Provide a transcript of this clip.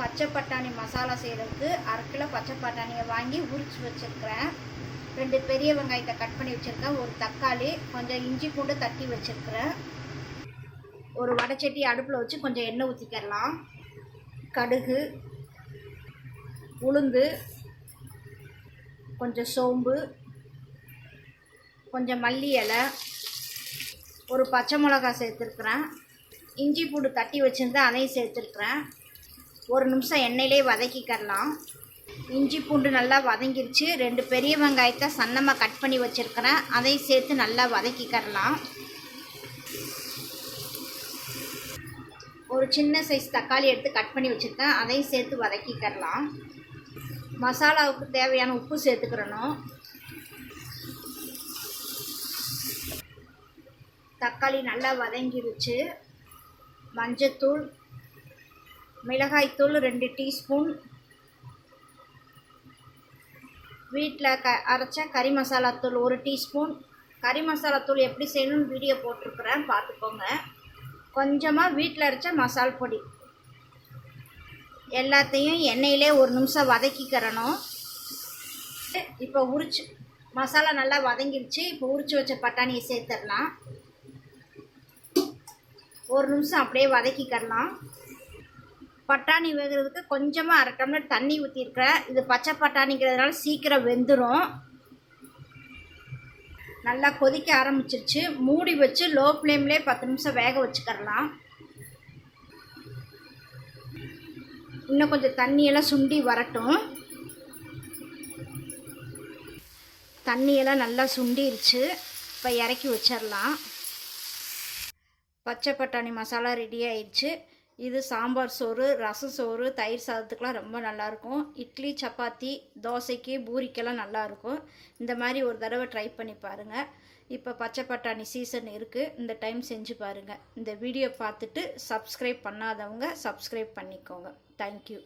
பச்சை பட்டாணி மசாலா செய்கிறதுக்கு அரை கிலோ பச்சை பட்டாணியை வாங்கி உரிச்சு வச்சுருக்கிறேன். ரெண்டு பெரிய வெங்காயத்தை கட் பண்ணி வச்சுருக்கேன். ஒரு தக்காளி கொஞ்சம் இஞ்சி பூண்டு தட்டி வச்சுருக்கிறேன். ஒரு வடைச்சட்டி அடுப்பில் வச்சு கொஞ்சம் எண்ணெய் ஊற்றிக்கிறலாம் கடுகு உளுந்து கொஞ்சம் சோம்பு கொஞ்சம் மல்லி இலை ஒரு பச்சை மிளகா சேர்த்துருக்குறேன். இஞ்சி பூண்டு தட்டி வச்சுருந்தேன் அதையும் சேர்த்துருக்குறேன். ஒரு நிமிஷம் எண்ணெயிலே வதக்கிக்கிறலாம் இஞ்சி பூண்டு நல்லா வதங்கிருச்சு. ரெண்டு பெரிய வெங்காயத்தை சன்னமாக கட் பண்ணி வச்சுருக்கிறேன். அதையும் சேர்த்து நல்லா வதக்கிக்கிறலாம் ஒரு சின்ன சைஸ் தக்காளி எடுத்து கட் பண்ணி வச்சுருக்கேன். அதையும் சேர்த்து வதக்கிக்கிறலாம் மசாலாவுக்கு தேவையான உப்பு சேர்த்துக்கிறணும். தக்காளி நல்லா வதங்கிருச்சு. மஞ்சத்தூள் மிளகாய்த்தூள் ரெண்டு டீஸ்பூன். வீட்டில் க அரைச்ச கறி மசாலாத்தூள் ஒரு டீஸ்பூன். கறி மசாலாத்தூள் எப்படி செய்யணும்னு வீடியோ போட்டிருக்கிறேன் பார்த்துக்கோங்க. கொஞ்சமாக வீட்டில் அரைச்ச மசால் பொடி. எல்லாத்தையும் எண்ணெயிலே ஒரு நிமிஷம் வதக்கிக்கிறணும். இப்போ உரிச்சு மசாலா நல்லா வதங்கிடுச்சு இப்போ உரிச்சு வச்ச பட்டாணியை சேர்த்துடலாம். ஒரு நிமிஷம் அப்படியே வதக்கிக்கிறலாம் பட்டாணி வேகிறதுக்கு கொஞ்சமாக அரை டம்ளர் தண்ணி ஊற்றிருக்கிறேன் இது பச்சை பட்டாணிங்கிறதுனால சீக்கிரம் வெந்துடும் நல்லா கொதிக்க ஆரம்பிச்சிருச்சு. மூடி வச்சு லோ ஃப்ளேம்லேயே பத்து நிமிஷம் வேக வச்சுக்கிறலாம் இன்னும் கொஞ்சம் தண்ணியெல்லாம் சுண்டி வரட்டும். தண்ணியெல்லாம் நல்லா சுண்டிருச்சு. இப்போ இறக்கி வச்சிடலாம் பச்சை பட்டாணி மசாலா ரெடி ஆயிடுச்சு இது சாம்பார் சோறு ரசம் சோறு தயிர் சாதத்துக்கெலாம் ரொம்ப நல்லாயிருக்கும். இட்லி சப்பாத்தி தோசைக்கு பூரிக்கெல்லாம் நல்லாயிருக்கும். இந்த மாதிரி ஒரு தடவை ட்ரை பண்ணி பாருங்கள் இப்போ பச்சை பட்டாணி சீசன் இருக்குது இந்த டைம் செஞ்சு பாருங்கள் இந்த வீடியோ பார்த்துட்டு சப்ஸ்கிரைப் பண்ணாதவங்க சப்ஸ்கிரைப் பண்ணிக்கோங்க. தேங்க்யூ